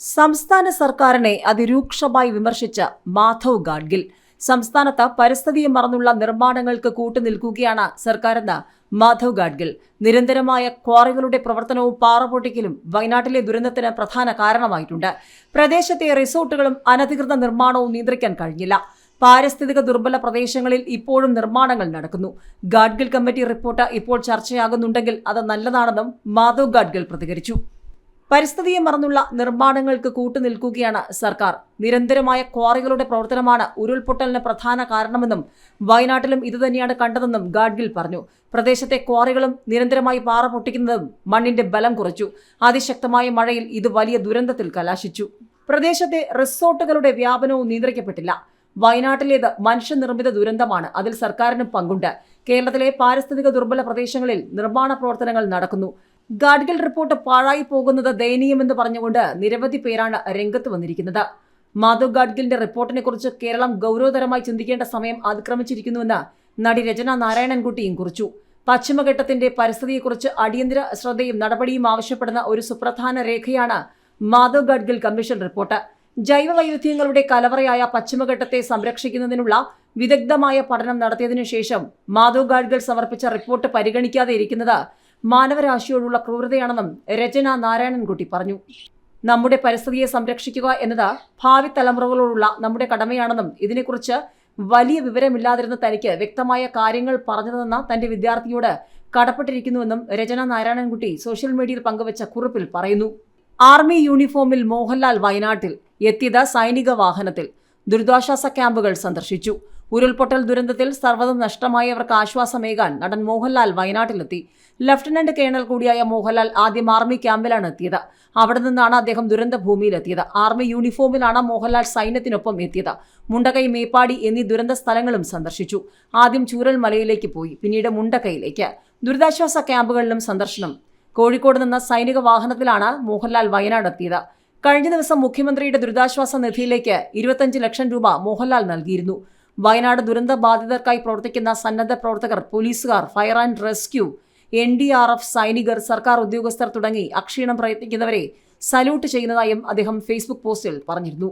സംസ്ഥാന സർക്കാരിനെ അതിരൂക്ഷമായി വിമർശിച്ച മാധവ് ഗാഡ്ഗിൽ. സംസ്ഥാനത്ത് പരിസ്ഥിതിയെ മറന്നുള്ള നിർമ്മാണങ്ങൾക്ക് കൂട്ടുനിൽക്കുകയാണ് സർക്കാരെന്ന് മാധവ് ഗാഡ്ഗിൽ. നിരന്തരമായ ക്വാറികളുടെ പ്രവർത്തനവും പാറപൊട്ടിക്കലും വയനാട്ടിലെ ദുരന്തത്തിന് പ്രധാന കാരണമായിട്ടുണ്ട്. പ്രദേശത്തെ റിസോർട്ടുകളും അനധികൃത നിർമ്മാണവും നിയന്ത്രിക്കാൻ കഴിഞ്ഞില്ല. പാരിസ്ഥിതിക ദുർബല പ്രദേശങ്ങളിൽ ഇപ്പോഴും നിർമ്മാണങ്ങൾ നടക്കുന്നു. ഗാഡ്ഗിൽ കമ്മിറ്റി റിപ്പോർട്ട് ഇപ്പോൾ ചർച്ചയാകുന്നുണ്ടെങ്കിൽ അത് നല്ലതാണെന്നും മാധവ് ഗാഡ്ഗിൽ പ്രതികരിച്ചു. പരിസ്ഥിതിയെ മറന്നുള്ള നിർമ്മാണങ്ങൾക്ക് കൂട്ടുനിൽക്കുകയാണ് സർക്കാർ. നിരന്തരമായ ക്വാറികളുടെ പ്രവർത്തനമാണ് ഉരുൾപൊട്ടലിന് പ്രധാന കാരണമെന്നും വയനാട്ടിലും ഇതുതന്നെയാണ് കണ്ടതെന്നും ഗാഡ്ഗിൽ പറഞ്ഞു. പ്രദേശത്തെ ക്വാറികളും നിരന്തരമായി പാറ പൊട്ടിക്കുന്നതും മണ്ണിന്റെ ബലം കുറച്ചു. അതിശക്തമായ മഴയിൽ ഇത് വലിയ ദുരന്തത്തിൽ കലാശിച്ചു. പ്രദേശത്തെ റിസോർട്ടുകളുടെ വ്യാപനവും നിയന്ത്രിക്കപ്പെട്ടില്ല. വയനാട്ടിലേത് മനുഷ്യനിർമ്മിത ദുരന്തമാണ്. അതിൽ സർക്കാരിനും പങ്കുണ്ട്. കേരളത്തിലെ പാരിസ്ഥിതിക ദുർബല പ്രദേശങ്ങളിൽ നിർമ്മാണ പ്രവർത്തനങ്ങൾ നടക്കുന്നു. ഗാഡ്ഗിൽ റിപ്പോർട്ട് പാഴായി പോകുന്നത് ദയനീയമെന്ന് പറഞ്ഞുകൊണ്ട് നിരവധി പേരാണ് രംഗത്ത് വന്നിരിക്കുന്നത്. മാധവ് ഗാഡ്ഗിലിന്റെ റിപ്പോർട്ടിനെ കുറിച്ച് കേരളം ഗൗരവതരമായി ചിന്തിക്കേണ്ട സമയം അതിക്രമിച്ചിരിക്കുന്നുവെന്ന് നടി രചന നാരായണൻകുട്ടിയും കുറിച്ചു. പശ്ചിമഘട്ടത്തിന്റെ പരിസ്ഥിതിയെക്കുറിച്ച് അടിയന്തര ശ്രദ്ധയും നടപടിയും ആവശ്യപ്പെടുന്ന ഒരു സുപ്രധാന രേഖയാണ് മാധവ് ഗാഡ്ഗിൽ കമ്മീഷൻ റിപ്പോർട്ട്. ജൈവ വൈവിധ്യങ്ങളുടെ കലവറയായ പശ്ചിമഘട്ടത്തെ സംരക്ഷിക്കുന്നതിനുള്ള വിദഗ്ധമായ പഠനം നടത്തിയതിനു ശേഷം മാധവ് ഗാഡ്ഗിൽ സമർപ്പിച്ച റിപ്പോർട്ട് പരിഗണിക്കാതെ ഇരിക്കുന്നത് മാനവരാശിയോടുള്ള ക്രൂരതയാണെന്നും രചന നാരായണൻകുട്ടി പറഞ്ഞു. നമ്മുടെ പരിസ്ഥിതിയെ സംരക്ഷിക്കുക എന്നത് ഭാവി തലമുറകളോടുള്ള നമ്മുടെ കടമയാണെന്നും ഇതിനെക്കുറിച്ച് വലിയ വിവരമില്ലാതിരുന്ന തനിക്ക് വ്യക്തമായ കാര്യങ്ങൾ പറഞ്ഞതെന്ന തന്റെ വിദ്യാർത്ഥിയോട് കടപ്പെട്ടിരിക്കുന്നുവെന്നും രചന നാരായണൻകുട്ടി സോഷ്യൽ മീഡിയയിൽ പങ്കുവച്ച കുറിപ്പിൽ പറയുന്നു. ആർമി യൂണിഫോമിൽ മോഹൻലാൽ വയനാട്ടിൽ എത്തിയത് സൈനിക വാഹനത്തിൽ. ദുരിതാശ്വാസ ക്യാമ്പുകൾ സന്ദർശിച്ചു. ഉരുൾപൊട്ടൽ ദുരന്തത്തിൽ സർവതും നഷ്ടമായവർക്ക് ആശ്വാസമേകാൻ നടൻ മോഹൻലാൽ വയനാട്ടിലെത്തി. ലഫ്റ്റനന്റ് കേണൽ കൂടിയായ മോഹൻലാൽ ആദ്യം ആർമി ക്യാമ്പിലാണ് എത്തിയത്. അവിടെ നിന്നാണ് അദ്ദേഹം ദുരന്ത ഭൂമിയിലെത്തിയത് ആർമി യൂണിഫോമിലാണ് മോഹൻലാൽ സൈന്യത്തിനൊപ്പം എത്തിയത്. മുണ്ടകൈ മേപ്പാടി എന്നീ ദുരന്ത സ്ഥലങ്ങളും സന്ദർശിച്ചു. ആദ്യം ചൂരൽ മലയിലേക്ക് പോയി പിന്നീട് മുണ്ടക്കൈയിലേക്ക്. ദുരിതാശ്വാസ ക്യാമ്പുകളിലും സന്ദർശനം. കോഴിക്കോട് നിന്ന് സൈനിക വാഹനത്തിലാണ് മോഹൻലാൽ വയനാട് എത്തിയത്. കഴിഞ്ഞ ദിവസം മുഖ്യമന്ത്രിയുടെ ദുരിതാശ്വാസ നിധിയിലേക്ക് ഇരുപത്തഞ്ച് ലക്ഷം രൂപ മോഹൻലാൽ നൽകിയിരുന്നു. വയനാട് ദുരന്ത ബാധിതർക്കായി പ്രവർത്തിക്കുന്ന സന്നദ്ധ പ്രവർത്തകർ പോലീസുകാർ fire and rescue N D R F സൈനികർ സർക്കാർ ഉദ്യോഗസ്ഥർ തുടങ്ങി അക്ഷീണം പ്രയത്നിക്കുന്നവരെ സല്യൂട്ട് ചെയ്യുന്നതായും അദ്ദേഹം ഫേസ്ബുക്ക് പോസ്റ്റിൽ പറഞ്ഞിരുന്നു.